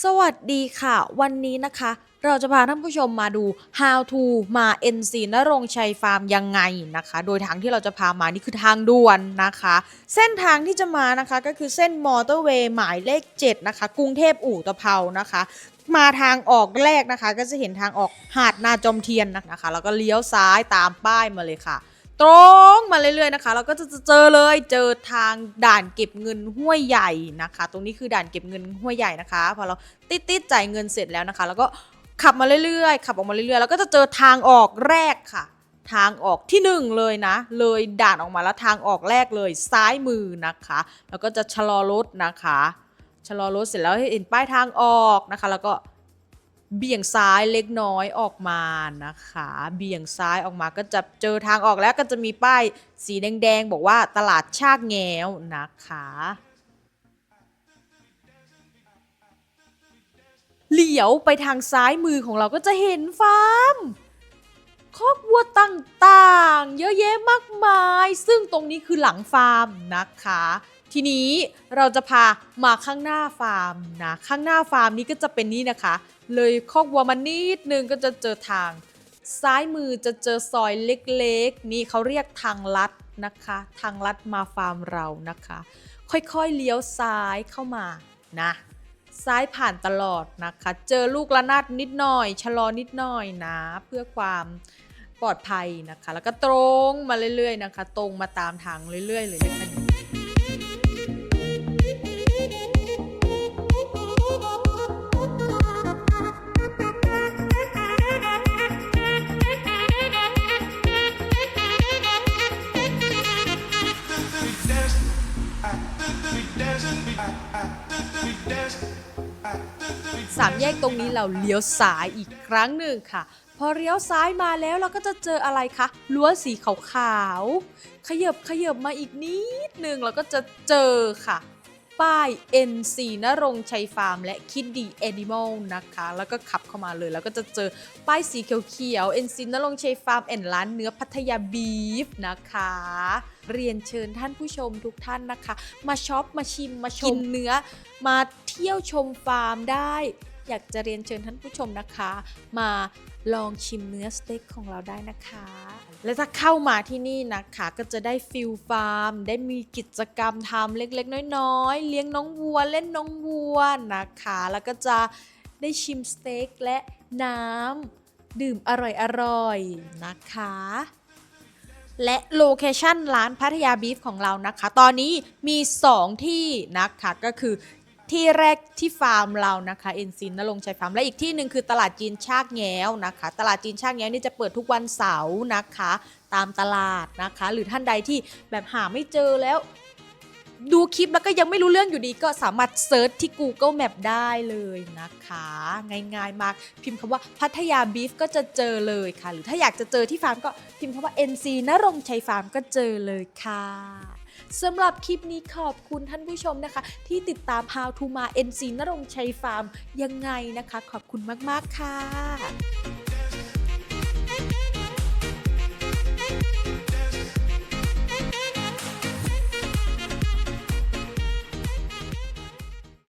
สวัสดีค่ะ วันนี้นะคะ เราจะพาท่านผู้ชมมาดู how to มา NC นรงชัยฟาร์มยังไงนะคะ โดยทางที่เราจะพามานี่คือทางด่วนนะคะ เส้นทางที่จะมานะคะก็คือเส้นมอเตอร์เวย์หมายเลข 7 นะคะ กรุงเทพอู่ตะเภานะคะ มาทางออกแรกนะคะ ก็จะเห็นทางออกหาดนาจอมเทียนนะคะ แล้วก็เลี้ยวซ้ายตามป้ายมาเลยค่ะ ตรงมาเรื่อยๆนะคะเราก็จะเจอเลยเจอทางด่านเก็บเงินห้วยใหญ่นะคะ ตรงนี้คือด่านเก็บเงินห้วยใหญ่นะคะพอเราติดติดๆจ่ายเงินเสร็จแล้วนะคะ แล้วก็ขับมาเรื่อยๆ ขับออกมาเรื่อยๆ แล้วก็จะเจอทางออกแรกค่ะ ทางออกที่หนึ่งเลยนะ เลยด่านออกมาแล้วทางออกแรกเลยซ้ายมือนะคะ แล้วก็จะชะลอรถนะคะชะลอรถเสร็จแล้วให้เห็นป้ายทางออกนะคะ แล้วก็ เบี่ยงซ้ายเล็กน้อยออกมานะคะ เบี่ยงซ้ายออกมาก็จะเจอทางออกแล้วก็จะมีป้ายสีแดงๆ บอกว่าตลาดชากแงวนะคะเหลียวไปทางซ้ายมือของเราก็จะเห็นฟาร์มคอกวัวต่างๆ เยอะแยะมากมาย ซึ่งตรงนี้คือหลังฟาร์มนะคะ ทีนี้เราจะพามาข้างหน้าฟาร์มนะ ข้างหน้าฟาร์มนี้ก็จะเป็นนี่นะคะ เลยคอกวัวมานิดนึงก็จะเจอทาง ซ้ายมือจะเจอซอยเล็กๆ นี่เขาเรียกทางลัดนะคะ ทางลัดมาฟาร์มเรานะคะ ค่อยๆเลี้ยวซ้ายเข้ามานะ ซ้ายผ่านตลอดนะคะ เจอลูกระนาดนิดหน่อย ชะลอนิดหน่อยนะ เพื่อความปลอดภัยนะคะ แล้วก็ตรงมาเรื่อยๆนะคะ ตรงมาตามทางเรื่อยๆเลยนะคะ สามแยกตรงนี้เราเลี้ยวซ้ายอีกครั้งหนึ่งค่ะ พอเลี้ยวซ้ายมาแล้วเราก็จะเจออะไรคะลั้วสีขาวๆขยับขยับมาอีกนิดหนึ่งเราก็จะเจอค่ะ ป้าย NC นรงชัยฟาร์ม และคิดดีแอนิมอลนะคะ แล้วก็ขับเข้ามาเลย แล้วก็จะเจอป้ายสีเขียวๆ NC นรงชัยฟาร์มแอนร้านเนื้อพัทยาบีฟนะคะ เรียนเชิญท่านผู้ชมทุกท่านนะคะ มาช็อป มาชิม มาชมเนื้อ มาเที่ยวชมฟาร์มได้อยากจะเรียนเชิญท่านผู้ชมนะคะ มาลองชิมเนื้อสเต็กของเราได้นะคะ และถ้าเข้ามาที่นี่นะคะก็จะได้ฟิลฟาร์ม ได้มีกิจกรรมทำเล็กๆ น้อยๆ เลี้ยงน้องวัวเล่นน้องวัวนะคะ แล้วก็จะได้ชิมสเต็กและน้ำดื่มอร่อยๆ นะคะ และโลเคชันร้านพัทยาบีฟของเรานะคะ ตอนนี้มี 2 ที่นะคะก็คือ ที่แรกที่ฟาร์มเรานะคะเอ็นซินนรงชัยฟาร์มและอีกที่หนึ่งคือตลาดจีนชากแง้วนะคะ ตลาดจีนชากแง้วนี่จะเปิดทุกวันเสาร์นะคะ ตามตลาดนะคะ หรือท่านใดที่แบบหาไม่เจอแล้ว ดูคลิปแล้วก็ยังไม่รู้เรื่องอยู่ดีก็สามารถเซิร์ชที่ Google Map ได้เลยนะคะ ง่ายๆมากพิมพ์คำว่าพัทยาบีฟก็จะเจอเลยค่ะ หรือถ้าอยากจะเจอที่ฟาร์มก็พิมพ์คำว่า NC นรงชัยฟาร์มก็เจอเลยค่ะ สำหรับคลิปนี้ขอบคุณท่านผู้ชมนะคะ ที่ติดตาม How to มา NC นรงชัยฟาร์มยังไงนะคะ ขอบคุณมาก ๆ ค่ะ